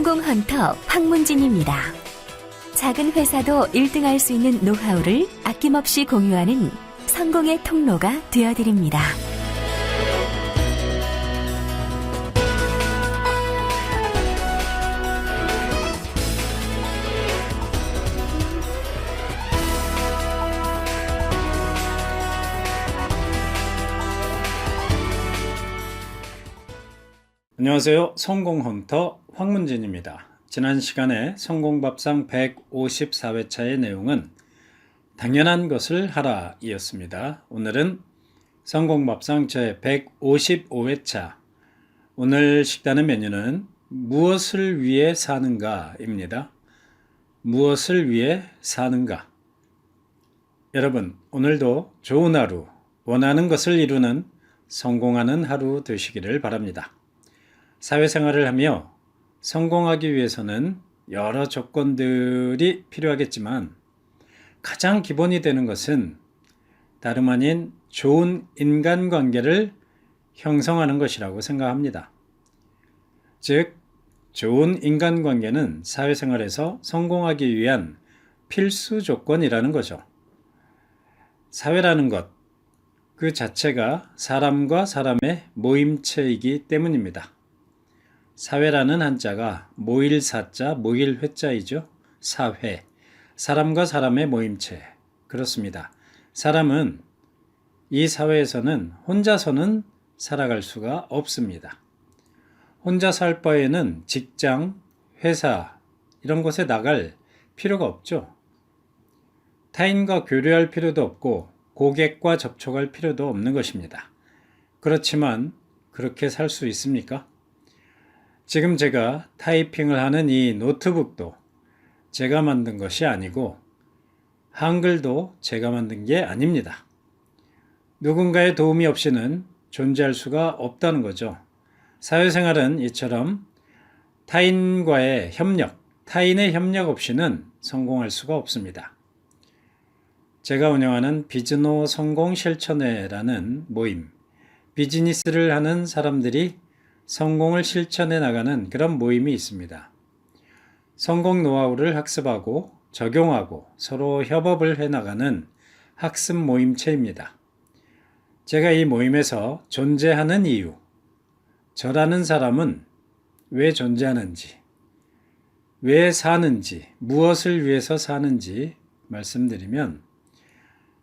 성공 헌터 황문진입니다. 작은 회사도 1등할 수 있는 노하우를 아낌없이 공유하는 성공의 통로가 되어드립니다. 안녕하세요. 성공 헌터 황문진입니다. 지난 시간에 성공밥상 154회차의 내용은 당연한 것을 하라 이었습니다. 오늘은 성공밥상 제 155회차 오늘 식단의 메뉴는 무엇을 위해 사는가입니다. 무엇을 위해 사는가? 여러분, 오늘도 좋은 하루, 원하는 것을 이루는 성공하는 하루 되시기를 바랍니다. 사회생활을 하며 성공하기 위해서는 여러 조건들이 필요하겠지만 가장 기본이 되는 것은 다름 아닌 좋은 인간관계를 형성하는 것이라고 생각합니다. 즉, 좋은 인간관계는 사회생활에서 성공하기 위한 필수 조건이라는 거죠. 사회라는 것, 그 자체가 사람과 사람의 모임체이기 때문입니다. 사회라는 한자가 모일 사자, 모일 회자이죠. 사회. 사람과 사람의 모임체. 그렇습니다. 사람은 이 사회에서는 혼자서는 살아갈 수가 없습니다. 혼자 살 바에는 직장, 회사, 이런 곳에 나갈 필요가 없죠. 타인과 교류할 필요도 없고 고객과 접촉할 필요도 없는 것입니다. 그렇지만 그렇게 살 수 있습니까? 지금 제가 타이핑을 하는 이 노트북도 제가 만든 것이 아니고 한글도 제가 만든 게 아닙니다. 누군가의 도움이 없이는 존재할 수가 없다는 거죠. 사회생활은 이처럼 타인과의 협력, 타인의 협력 없이는 성공할 수가 없습니다. 제가 운영하는 비즈노 성공 실천회라는 모임, 비즈니스를 하는 사람들이 성공을 실천해 나가는 그런 모임이 있습니다. 성공 노하우를 학습하고 적용하고 서로 협업을 해 나가는 학습 모임체입니다. 제가 이 모임에서 존재하는 이유, 저라는 사람은 왜 존재하는지, 왜 사는지, 무엇을 위해서 사는지 말씀드리면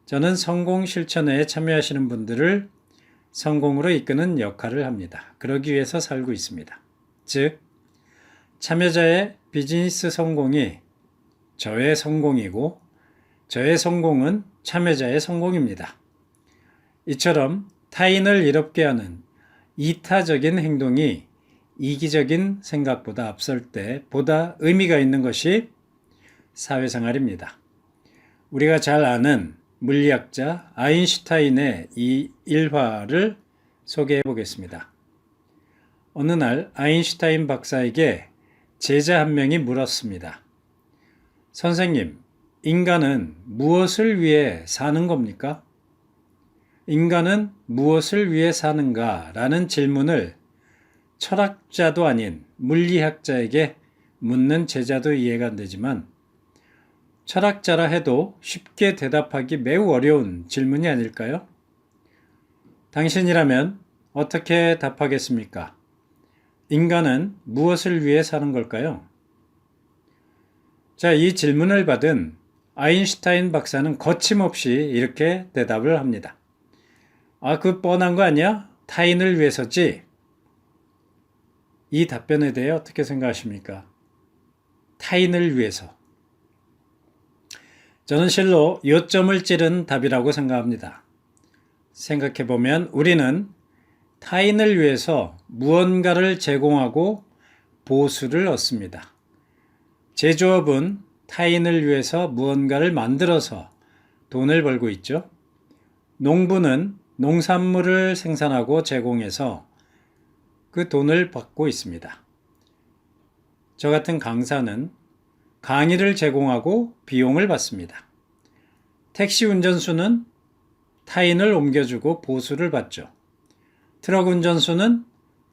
저는 성공 실천회에 참여하시는 분들을 성공으로 이끄는 역할을 합니다. 그러기 위해서 살고 있습니다. 즉, 참여자의 비즈니스 성공이 저의 성공이고 저의 성공은 참여자의 성공입니다. 이처럼 타인을 이롭게 하는 이타적인 행동이 이기적인 생각보다 앞설 때 보다 의미가 있는 것이 사회생활입니다. 우리가 잘 아는 물리학자 아인슈타인의 이 일화를 소개해 보겠습니다. 어느 날 아인슈타인 박사에게 제자 한 명이 물었습니다. 선생님, 인간은 무엇을 위해 사는 겁니까? 인간은 무엇을 위해 사는가? 라는 질문을 철학자도 아닌 물리학자에게 묻는 제자도 이해가 안 되지만 철학자라 해도 쉽게 대답하기 매우 어려운 질문이 아닐까요? 당신이라면 어떻게 답하겠습니까? 인간은 무엇을 위해 사는 걸까요? 자, 이 질문을 받은 아인슈타인 박사는 거침없이 이렇게 대답을 합니다. 아, 그 뻔한 거 아니야? 타인을 위해서지? 이 답변에 대해 어떻게 생각하십니까? 타인을 위해서. 저는 실로 요점을 찌른 답이라고 생각합니다. 생각해보면 우리는 타인을 위해서 무언가를 제공하고 보수를 얻습니다. 제조업은 타인을 위해서 무언가를 만들어서 돈을 벌고 있죠. 농부는 농산물을 생산하고 제공해서 그 돈을 받고 있습니다. 저 같은 강사는 강의를 제공하고 비용을 받습니다. 택시 운전수는 타인을 옮겨주고 보수를 받죠. 트럭 운전수는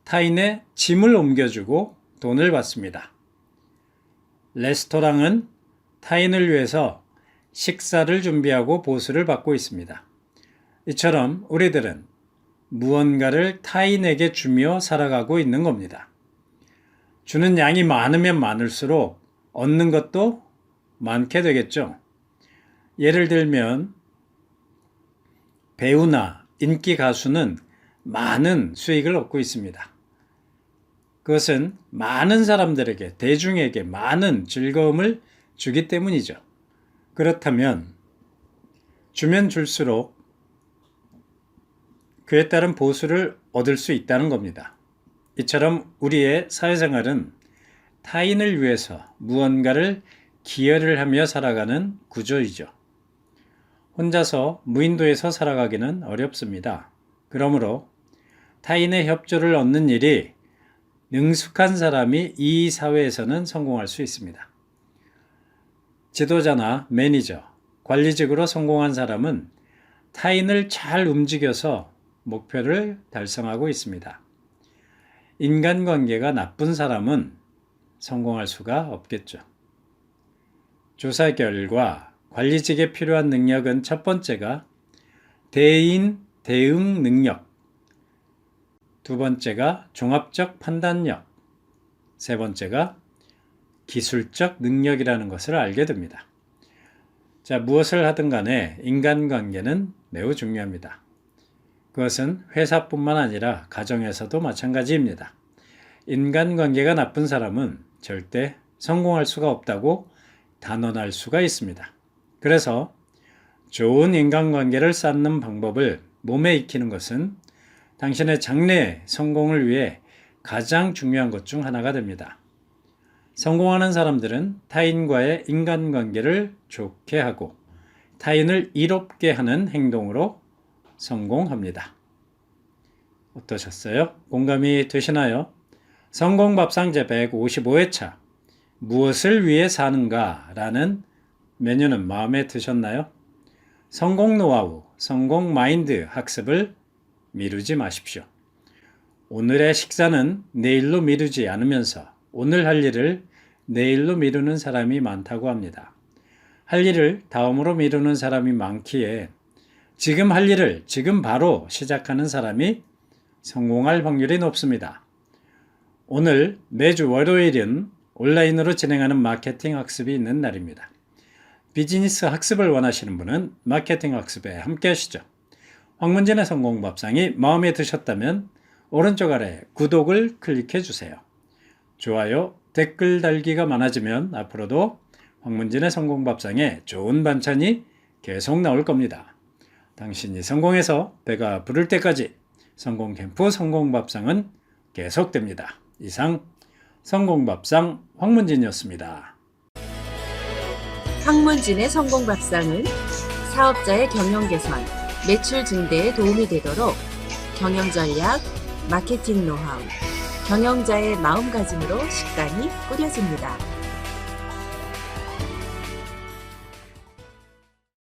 타인의 짐을 옮겨주고 돈을 받습니다. 레스토랑은 타인을 위해서 식사를 준비하고 보수를 받고 있습니다. 이처럼 우리들은 무언가를 타인에게 주며 살아가고 있는 겁니다. 주는 양이 많으면 많을수록 얻는 것도 많게 되겠죠. 예를 들면 배우나 인기 가수는 많은 수익을 얻고 있습니다. 그것은 많은 사람들에게, 대중에게 많은 즐거움을 주기 때문이죠. 그렇다면 주면 줄수록 그에 따른 보수를 얻을 수 있다는 겁니다. 이처럼 우리의 사회생활은 타인을 위해서 무언가를 기여를 하며 살아가는 구조이죠. 혼자서 무인도에서 살아가기는 어렵습니다. 그러므로 타인의 협조를 얻는 일이 능숙한 사람이 이 사회에서는 성공할 수 있습니다. 지도자나 매니저, 관리직으로 성공한 사람은 타인을 잘 움직여서 목표를 달성하고 있습니다. 인간관계가 나쁜 사람은 성공할 수가 없겠죠. 조사 결과 관리직에 필요한 능력은 첫 번째가 대인 대응 능력, 두 번째가 종합적 판단력, 세 번째가 기술적 능력이라는 것을 알게 됩니다. 자, 무엇을 하든 간에 인간관계는 매우 중요합니다. 그것은 회사뿐만 아니라 가정에서도 마찬가지입니다. 인간관계가 나쁜 사람은 절대 성공할 수가 없다고 단언할 수가 있습니다. 그래서 좋은 인간관계를 쌓는 방법을 몸에 익히는 것은 당신의 장래 성공을 위해 가장 중요한 것 중 하나가 됩니다. 성공하는 사람들은 타인과의 인간관계를 좋게 하고 타인을 이롭게 하는 행동으로 성공합니다. 어떠셨어요? 공감이 되시나요? 성공밥상 제 155회차 무엇을 위해 사는가? 라는 메뉴는 마음에 드셨나요? 성공 노하우, 성공 마인드 학습을 미루지 마십시오. 오늘의 식사는 내일로 미루지 않으면서 오늘 할 일을 내일로 미루는 사람이 많다고 합니다. 할 일을 다음으로 미루는 사람이 많기에 지금 할 일을 지금 바로 시작하는 사람이 성공할 확률이 높습니다. 오늘 매주 월요일은 온라인으로 진행하는 마케팅 학습이 있는 날입니다. 비즈니스 학습을 원하시는 분은 마케팅 학습에 함께 하시죠. 황문진의 성공 밥상이 마음에 드셨다면 오른쪽 아래 구독을 클릭해 주세요. 좋아요, 댓글 달기가 많아지면 앞으로도 황문진의 성공 밥상에 좋은 반찬이 계속 나올 겁니다. 당신이 성공해서 배가 부를 때까지 성공 캠프 성공 밥상은 계속됩니다. 이상 성공 밥상 황문진이었습니다. 황문진의 성공 밥상은 사업자의 경영 개선, 매출 증대에 도움이 되도록 경영 전략, 마케팅 노하우, 경영자의 마음가짐으로 식단이 꾸려집니다.